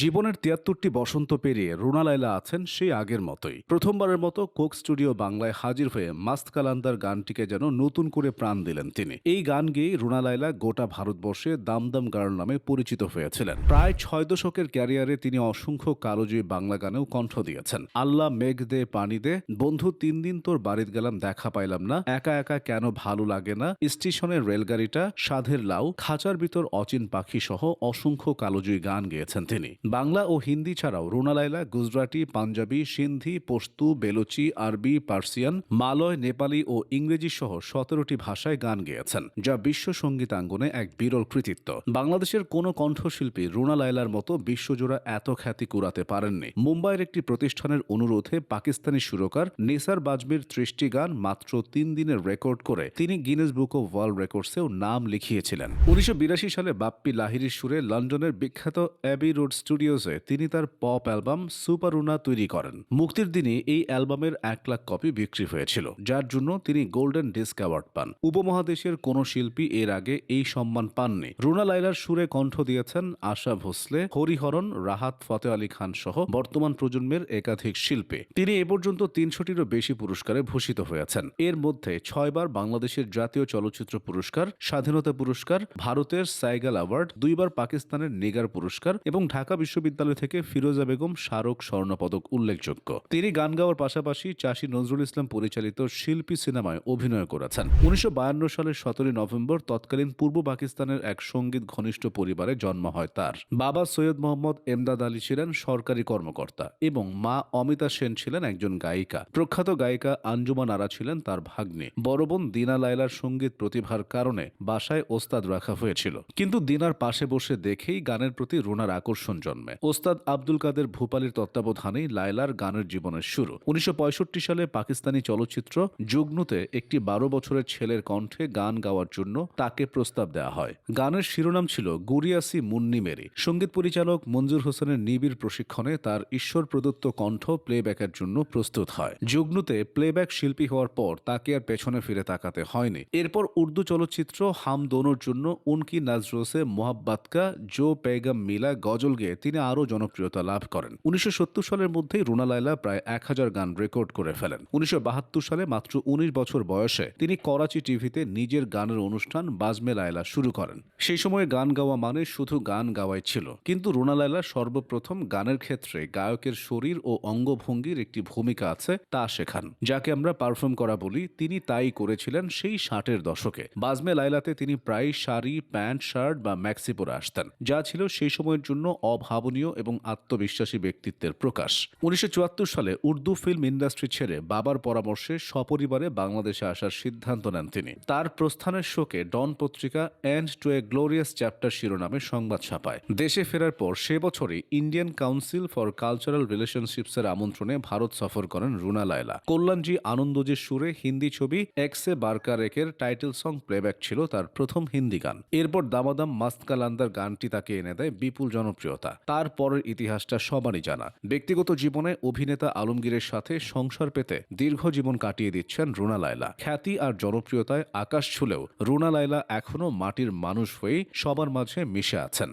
জীবনের তিয়াত্তরটি বসন্ত পেরিয়ে রুনা লায়লা আছেন সেই আগের মতোই। প্রথমবারের মতো কোক স্টুডিও বাংলায় হাজির হয়ে মাস্ত কালান্দার গানটিকে যেন নতুন করে প্রাণ দিলেন তিনি। এই গান গেয়ে রুনা লায়লা গোটা ভারতবর্ষে দামদাম গার্ল নামে পরিচিত হয়েছিলেন। প্রায় ছয় দশকের ক্যারিয়ারে তিনি অসংখ্য কালোজয়ী বাংলা গানেও কণ্ঠ দিয়েছেন। আল্লাহ মেঘ দে, পানি দে, বন্ধু, তিন দিন তোর বাড়িতে গেলাম, দেখা পাইলাম না, একা একা কেন ভালো লাগে না, স্টেশনের রেলগাড়িটা, সাধের লাউ, খাঁচার ভিতর অচিন পাখি সহ অসংখ্য কালোজয়ী গান গেয়েছেন তিনি। বাংলা ও হিন্দি ছাড়াও রুনা লায়লা গুজরাটি, পাঞ্জাবি, সিন্ধি, পশতু, বেলুচি, আরবি, পার্সিয়ান, মালয়, নেপালি ও ইংরেজি সহ সতেরোটি ভাষায় গান গেয়েছেন, যা বিশ্ব সঙ্গীতাঙ্গনে এক বিরল কৃতিত্ব। বাংলাদেশের কোনো কণ্ঠশিল্পী রুনা লায়লার মতো বিশ্বজোড়া এত খ্যাতি কুড়াতে পারেননি। মুম্বাইয়ের একটি প্রতিষ্ঠানের অনুরোধে পাকিস্তানি সুরকার নিসার বাজমির ত্রিশটি গান মাত্র তিন দিনের রেকর্ড করে তিনি গিনেস বুক অব ওয়ার্ল্ড রেকর্ডসেও নাম লিখিয়েছিলেন। উনিশশো বিরাশি সালে বাপ্পি লাহিরির সুরে লন্ডনের বিখ্যাত অ্যাবি রোড স্টুডিওসে তিনি তার পপ অ্যালবাম সুপারুনা তৈরি করেন। মুক্তির দিনে এই অ্যালবামের এক লাখ কপি বিক্রি হয়েছিল, যার জন্য তিনি গোল্ডেন ডিস্ক অ্যাওয়ার্ড পান। উপমহাদেশের কোনো শিল্পী এর আগে এই সম্মান পাননি। রুনা লাইলার সুরে কণ্ঠ দিয়েছেন আশা ভোসলে, হরিহরণ, রাহাত ফতে আলী খান সহ বর্তমান প্রজন্মের একাধিক শিল্পী। তিনি এ পর্যন্ত তিনশোটিরও বেশি পুরস্কারে ভূষিত হয়েছেন। এর মধ্যে ছয়বার বাংলাদেশের জাতীয় চলচ্চিত্র পুরস্কার, স্বাধীনতা পুরস্কার, ভারতের সাইগাল অ্যাওয়ার্ড, দুইবার পাকিস্তানের নিগার পুরস্কার এবং ঢাকা বিশ্ববিদ্যালয় থেকে ফিরোজা বেগম স্মারক স্বর্ণপদক উল্লেখযোগ্য। তিনি গান গাওয়ার পাশাপাশি চাষী নজরুল ইসলাম পরিচালিত শিল্পী সিনেমায় অভিনয় করেছেন। উনিশশো বায়ান্ন সালের সতেরোই নভেম্বর তৎকালীন পূর্ব পাকিস্তানের এক সংগীত ঘনিষ্ঠ পরিবারে জন্ম হয় তার। বাবা সৈয়দ মোহাম্মদ এমদাদ আলী ছিলেন সরকারি কর্মকর্তা এবং মা অমিতা সেন ছিলেন একজন গায়িকা। প্রখ্যাত গায়িকা আঞ্জুমান আরা ছিলেন তার ভাগ্নে। বড় বোন দিনা লায়লার সংগীত প্রতিভার কারণে বাসায় ওস্তাদ রাখা হয়েছিল। কিন্তু দিনার পাশে বসে দেখেই গানের প্রতি রুনার আকর্ষণ জন্মে। ওস্তাদ আব্দুল কাদের ভূপালীর তত্ত্বাবধানে লায়লার গানের জীবনের শুরু। উনিশশো সালে পাকিস্তানি চলচ্চিত্র যুগ্নুতে একটি বারো বছরের ছেলের কণ্ঠে গান গাওয়ার জন্য তাকে প্রস্তাব দেওয়া হয়। গানের শিরোনাম ছিল গুরিয়াসি মুন্নি মেরি। সংগীত পরিচালক মঞ্জুর হোসেনের নিবিড় প্রশিক্ষণে তার ঈশ্বর প্রদত্ত কণ্ঠ প্লেব্যাকের জন্য প্রস্তুত হয়। যুগ্নুতে প্লেব্যাক শিল্পী হওয়ার পর তাকে আর পেছনে ফিরে তাকাতে হয়নি। এরপর উর্দু চলচ্চিত্র হাম দোনোর জন্য উনকি নাজরোসে মোহাব্বাতকা, জো পেগম মিলা, গজল গেয়ে তিনি আরও জনপ্রিয়তা লাভ করেন। উনিশশো সত্তর সালের মধ্যেই রুনা লায়লা প্রায় এক হাজার গান রেকর্ড করে ফেলেন। উনিশশো সালে মাত্র উনিশ বছর বয়সে তিনি করাচি টিভিতে নিজের গানের অনুষ্ঠান বাজমে লায়লা শুরু করেন। সেই সময়ে গান গাওয়া মানে শুধু গান গাওয়াই ছিল। কিন্তু রুনা লায়লা সর্বপ্রথম গানের ক্ষেত্রে গায়কের শরীর ও অঙ্গভঙ্গির একটি ভূমিকা আছে তা শেখান। যাকে আমরা পারফর্ম করা বলি, তিনি তাই করেছিলেন সেই ষাটের দশকে। বাজমে লাইলাতে তিনি প্রায় শাড়ি, প্যান্ট, শার্ট বা ম্যাক্সি পরে আসতেন। যা ছিল সেই সময়ের জন্য অভাবনীয় এবং আত্মবিশ্বাসী ব্যক্তিত্বের প্রকাশ। উনিশশো চুয়াত্তর সালে উর্দু ফিল্ম ইন্ডাস্ট্রি ছেড়ে বাবার পরামর্শে সপরিবারে বাংলাদেশে আসার সিদ্ধান্ত নেন তিনি। তার প্রস্থানের শোকে ডন পত্রিকা and to a glorious chapter শিরোনামে সংবাদ ছাপায়। দেশে ফেরার পর সে বছরই ইন্ডিয়ান কাউন্সিল ফর কালচারাল রিলেশনশিপসের আমন্ত্রণে ভারত সফর করেন রুনা লায়লা। কল্যাণজি আনন্দজির সুরে হিন্দি ছবি এক্সে বারকার একের টাইটেল সং প্লেব্যাক ছিল তার প্রথম হিন্দি গান। এরপর দামাদাম মাস্ত কালান্দার গানটি তাকে এনে দেয় বিপুল জনপ্রিয়তা। তারপরের ইতিহাসটা সবারই জানা। ব্যক্তিগত জীবনে অভিনেতা আলমগীরের সাথে সংসার পেতে দীর্ঘ জীবন কাটিয়ে দিচ্ছেন রুনা লায়লা। খ্যাতি আর জনপ্রিয়তায় আকাশ ছুলেও রুনা লায়লা এখনও মাটির মানুষ হয়েই সবার মাঝে মিশে আছেন।